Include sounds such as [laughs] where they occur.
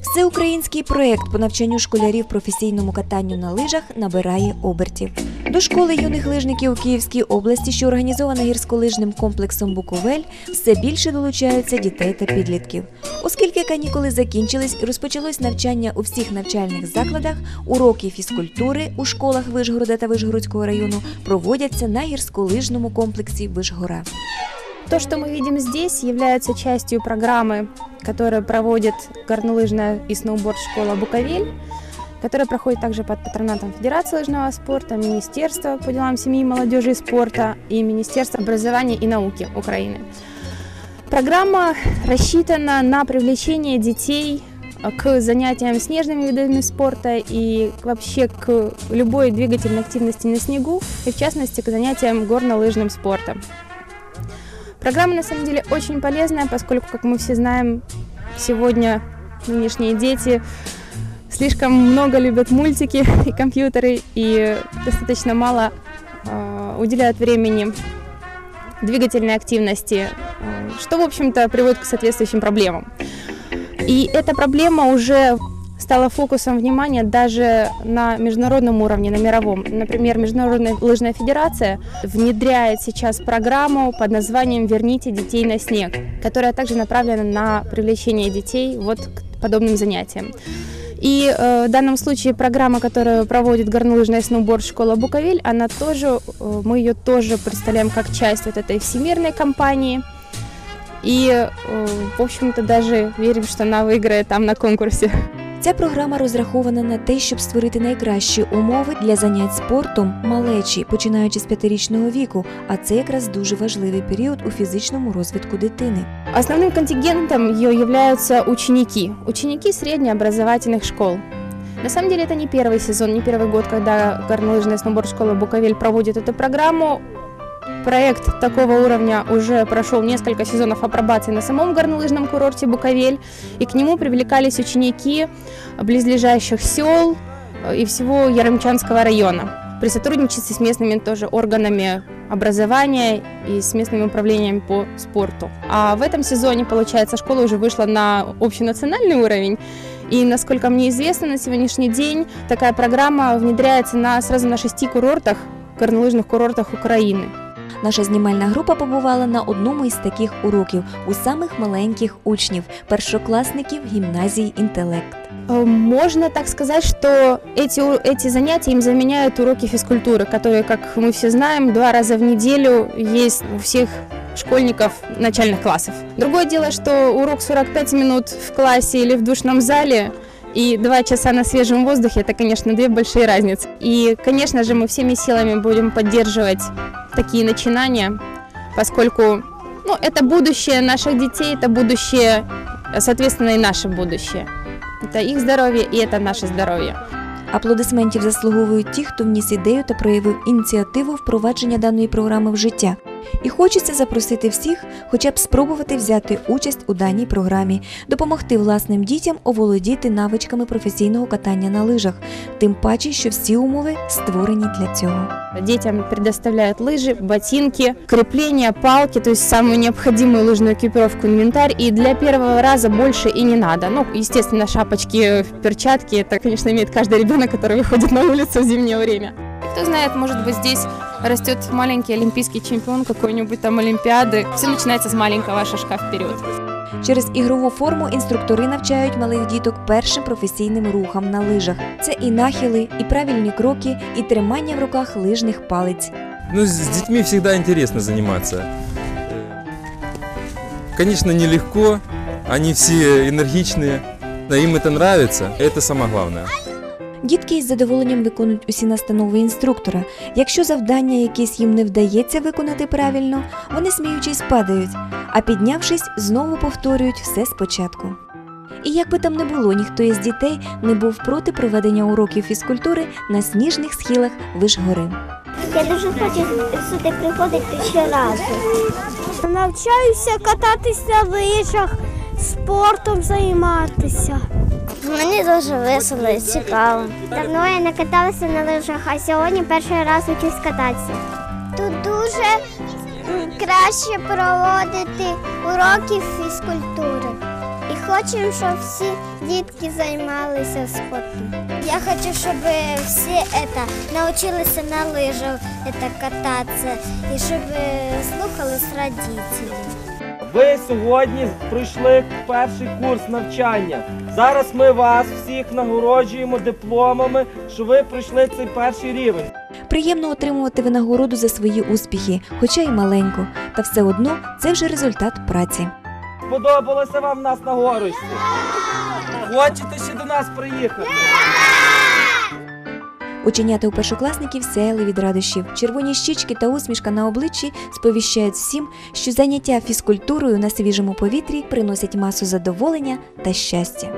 Всеукраїнський проєкт по навчанню школярів професійному катанню на лижах набирає обертів. До школи юних лижників у Київській області, що організована гірськолижним комплексом Буковель, все більше долучаються дітей та підлітків. Оскільки канікули закінчились і розпочалось навчання у всіх навчальних закладах, уроки фізкультури у школах Вишгорода та Вишгородського району проводяться на гірськолижному комплексі Вишгора. То, что мы видим здесь, является частью программы, которую проводит горнолыжная и сноуборд-школа «Буковель», которая проходит также под патронатом Федерации лыжного спорта, Министерства по делам семьи, молодежи и спорта и Министерства образования и науки Украины. Программа рассчитана на привлечение детей к занятиям снежными видами спорта и вообще к любой двигательной активности на снегу, и в частности к занятиям горнолыжным спортом. Программа на самом деле очень полезная, поскольку, как мы все знаем, сегодня нынешние дети слишком много любят мультики [laughs] и компьютеры и достаточно мало э, уделяют времени двигательной активности, э, что, в общем-то, приводит к соответствующим проблемам. И эта проблема уже стала фокусом внимания даже на международном уровне, на мировом. Например, Международная лыжная федерация внедряет сейчас программу под названием «Верните детей на снег», которая также направлена на привлечение детей вот к подобным занятиям. И э, в данном случае программа, которую проводит горнолыжная сноуборд школа Буковель, она тоже, э, мы ее тоже представляем как часть вот этой всемирной кампании. И, э, в общем-то, даже верим, что она выиграет там на конкурсе. Ця програма розрахована на те, щоб створити найкращі умови для занять спортом малечі, починаючи з п'ятирічного віку, а це якраз дуже важливий період у фізичному розвитку дитини. Основным контингентом ее являются ученики, ученики среднеобразовательных школ. На самом деле это не первый сезон, не первый год, когда горнолыжная сноуборд-школа Буковель проводит эту программу. Проект такого уровня уже прошел несколько сезонов апробации на самом горнолыжном курорте Буковель, и к нему привлекались ученики близлежащих сел э, и всего Яремчанского района при сотрудничестве с местными тоже органами образования и с местными управлениями по спорту. А в этом сезоне, получается, школа уже вышла на общенациональный уровень, и, насколько мне известно, на сегодняшний день такая программа внедряется на, сразу на шести курортах, горнолыжных курортах Украины. Наша знімальна група побувала на одному із таких уроків у самих маленьких учнів, першокласників гімназії інтелект. Э, Можно так сказать, что эти, у- эти занятия им заменяют уроки физкультуры, которые, как мы все знаем, два раза в неделю есть у всех школьников начальных классов. Другое дело, что урок 45 минут в классе или в душном зале и два часа на свежем воздухе – это, конечно, две большие разницы. И, конечно же, мы всеми силами будем поддерживать такие начинания, поскольку ну, это будущее наших детей, это будущее, соответственно, и наше будущее. Это их здоровье и это наше здоровье. Аплодисментів заслуговують ті, хто вніс ідею та проявив ініціативу впровадження даної програми в життя. І хочеться запросити всіх, хоча б спробувати взяти участь у даній програмі, допомогти власним дітям оволодіти навичками професійного катання на лижах, тим паче, що всі умови створені для цього. Детям предоставляют лыжи, ботинки, крепления, палки, то есть самую необходимую лыжную экипировку, инвентарь. И для первого раза больше и не надо. Ну, естественно, шапочки, перчатки, это, конечно, имеет каждый ребенок, который выходит на улицу в зимнее время. Кто знает, может быть, здесь растет маленький олимпийский чемпион какой-нибудь там Олимпиады. Все начинается с маленького шажка вперед. Через ігрову форму інструктори навчають малих діток першим професійним рухам на лижах. Це і нахили, і правильні кроки, і тримання в руках лижних палиць. Ну, с с детьми всегда интересно заниматься. Э, Конечно, нелегко, они все энергичные, но им это нравится, это самое главное. Дітки із задоволенням виконують усі настанови інструктора. Якщо завдання якесь їм не вдається виконати правильно, вони сміючись падають, а піднявшись, знову повторюють все спочатку. І як би там не було, ніхто із дітей не був проти проведення уроків фізкультури на сніжних схилах Вишгори. Я дуже хочу сюди приходити щоразу. Навчаюся кататись на лижах, спортом займатися. Мені дуже весело і цікаво. Давно я не каталася на лижах, а сьогодні перший раз учусь кататися. Тут дуже краще проводити уроки фізкультури. І хочемо, щоб всі дітки займалися спортом. Я хочу, щоб всі это, навчилися на лижах это, кататися і щоб слухались родителів. Ви сьогодні пройшли перший курс навчання. Зараз ми вас всіх нагороджуємо дипломами, що ви пройшли цей перший рівень. Приємно отримувати винагороду за свої успіхи, хоча й маленьку, та все одно це вже результат праці. Сподобалося вам нас на горочці? Хочете ще до нас приїхати? Ученята у першокласників сяяли від радощів. Червоні щічки та усмішка на обличчі сповіщають всім, що заняття фізкультурою на свіжому повітрі приносять масу задоволення та щастя.